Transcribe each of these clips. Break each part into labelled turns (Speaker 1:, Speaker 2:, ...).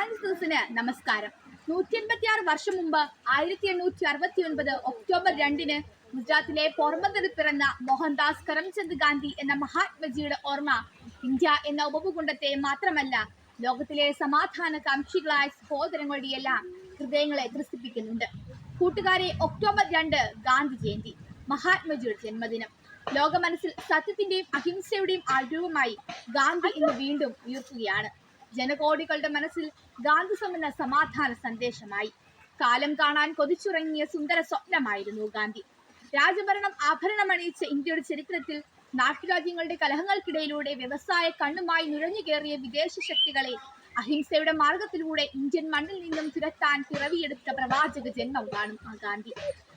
Speaker 1: ഗാന്ധിദൂസിന് നമസ്കാരം. നൂറ്റി എൺപത്തി ആറ് വർഷം മുമ്പ് ആയിരത്തി എണ്ണൂറ്റി അറുപത്തി ഒൻപത് ഒക്ടോബർ രണ്ടിന് ഗുജറാത്തിലെ പോർബന്തറിൽ പിറന്ന മോഹൻദാസ് കരംചന്ദ് ഗാന്ധി എന്ന മഹാത്മജിയുടെ ഓർമ്മ ഇന്ത്യ എന്ന ഉപഭൂഖണ്ഡത്തെ മാത്രമല്ല ലോകത്തിലെ സമാധാന കാംക്ഷികളായ സഹോദരങ്ങളുടെയെല്ലാം ഹൃദയങ്ങളെ ത്രസിപ്പിക്കുന്നുണ്ട്. കൂട്ടുകാരെ ഒക്ടോബർ രണ്ട് ഗാന്ധി ജയന്തി മഹാത്മജിയുടെ ജന്മദിനം. ലോക മനസ്സിൽ സത്യത്തിന്റെയും അഹിംസയുടെയും ആരൂപമായി ഗാന്ധി ഇന്ന് വീണ്ടും ഉയർത്തുകയാണ്. ജനകോടികളുടെ മനസ്സിൽ ഗാന്ധിസം എന്ന സമാധാന സന്ദേശമായി. കാലം കാണാൻ കൊതിച്ചുറങ്ങിയ സുന്ദര സ്വപ്നമായിരുന്നു ഗാന്ധി. രാജഭരണം ആഭരണമണിയിച്ച ഇന്ത്യയുടെ ചരിത്രത്തിൽ നാട്ടുരാജ്യങ്ങളുടെ കലഹങ്ങൾക്കിടയിലൂടെ വ്യവസായ കണ്ണുമായി നുഴഞ്ഞു കയറിയ വിദേശ ശക്തികളെ അഹിംസയുടെ മാർഗത്തിലൂടെ ഇന്ത്യൻ മണ്ണിൽ നിന്നും തുരത്താൻ പിറവിയെടുത്ത പ്രവാചക ജന്മം കാണും ആ ഗാന്ധി.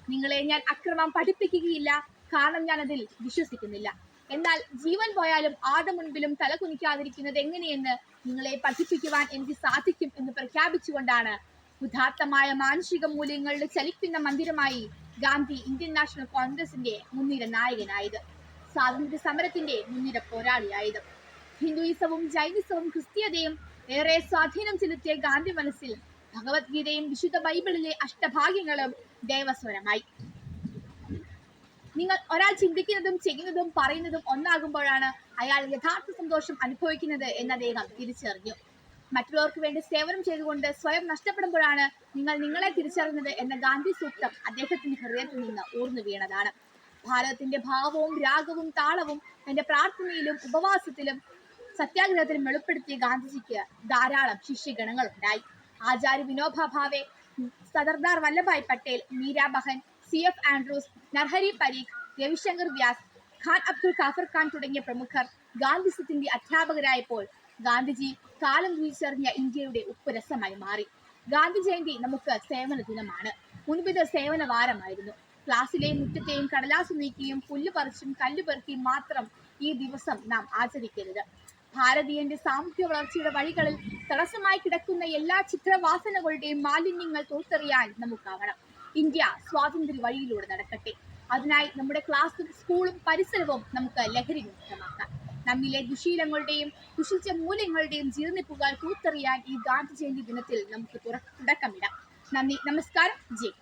Speaker 1: നിങ്ങളെ ഞാൻ അക്രമം പഠിപ്പിക്കുകയില്ല. കാരണം ഞാൻ അതിൽ വിശ്വസിക്കുന്നില്ല. എന്നാൽ ജീവൻ പോയാലും ആരുടെ മുൻപിലും തല കുനിക്കാതിരിക്കുന്നത് എങ്ങനെയെന്ന് നിങ്ങളെ പഠിപ്പിക്കുവാൻ എനിക്ക് സാധിക്കും എന്ന് പ്രഖ്യാപിച്ചുകൊണ്ടാണ് ഉദാത്തമായ മാനുഷിക മൂല്യങ്ങളുടെ ചലിക്കുന്ന മന്ദിരമായി ഗാന്ധി ഇന്ത്യൻ നാഷണൽ കോൺഗ്രസിന്റെ മുൻനിര നായകനായത്. സ്വാതന്ത്ര്യ സമരത്തിന്റെ മുൻനിര പോരാളിയായത്. ഹിന്ദുയിസവും ജൈനിസവും ക്രിസ്തീയതയും ഏറെ സ്വാധീനം ചെലുത്തിയ ഗാന്ധി മനസ്സിൽ ഭഗവത്ഗീതയും വിശുദ്ധ ബൈബിളിലെ അഷ്ടഭാഗ്യങ്ങളും ദേവസ്വരമായി. നിങ്ങൾ ഒരാൾ ചിന്തിക്കുന്നതും ചെയ്യുന്നതും പറയുന്നതും ഒന്നാകുമ്പോഴാണ് അയാൾ യഥാർത്ഥ സന്തോഷം അനുഭവിക്കുന്നത് എന്ന് അദ്ദേഹം തിരിച്ചറിഞ്ഞു. മറ്റുള്ളവർക്ക് വേണ്ടി സേവനം ചെയ്തുകൊണ്ട് സ്വയം നഷ്ടപ്പെടുമ്പോഴാണ് നിങ്ങൾ നിങ്ങളെ തിരിച്ചറിയുന്നത് എന്ന ഗാന്ധി സൂക്തം അദ്ദേഹത്തിന്റെ ഹൃദയത്തിൽ നിന്ന് ഊർന്നു വീണതാണ്. ഭാരതത്തിന്റെ ഭാവവും രാഗവും താളവും തന്റെ പ്രാർത്ഥനയിലും ഉപവാസത്തിലും സത്യാഗ്രഹത്തിലും വെളിപ്പെടുത്തിയ ഗാന്ധിജിക്ക് ധാരാളം ശിഷ്യഗണങ്ങൾ ഉണ്ടായി Acharya Vinoba Bhave Sardar Vallabhbhai Patel Meera Behn C F Andrews Narhari Parikh Ravishankar Vyas Khan Abdul Ghaffar Khan തുടങ്ങിയ പ്രമുഖർ ഗാന്ധിസത്തിന്റെ അധ്യാപകരായപ്പോൾ ഗാന്ധിജി കാലം തിരിച്ചറിഞ്ഞ ഇന്ത്യയുടെ ഉപ്പുരസമായി മാറി. ഗാന്ധി ജയന്തി നമുക്ക് സേവന ദിനമാണ്. മുൻപിത് സേവന വാരമായിരുന്നു. ക്ലാസ്സിലെ മുറ്റത്തെയും കടലാസ് നീക്കിയും പുല്ല് പറിച്ചും കല്ല് പെറുക്കിയും മാത്രം ഈ ദിവസം നാം ആചരിക്കരുത്. ഭാരതീയന്റെ സാമൂഹ്യ വളർച്ചയുടെ വഴികളിൽ തടസ്സമായി കിടക്കുന്ന എല്ലാ ചിത്രവാസനകളുടെയും മാലിന്യങ്ങൾ തൂത്തെറിയാൻ നമുക്കാവണം. ഇന്ത്യ സ്വാതന്ത്ര്യ വഴിയിലൂടെ നടക്കട്ടെ. അതിനായി നമ്മുടെ ക്ലാസ്സും സ്കൂളും പരിസരവും നമുക്ക് ലഹരി മുക്തമാക്കാം. നമ്മിലെ ദുശീലങ്ങളുടെയും ദുഷിച്ച മൂല്യങ്ങളുടെയും ജീർണിപ്പുകൾ കൂത്തെറിയാൻ ഈ ഗാന്ധി ജയന്തി ദിനത്തിൽ നമുക്ക് തുടക്കമിടാം. നന്ദി നമസ്കാരം. ജയ്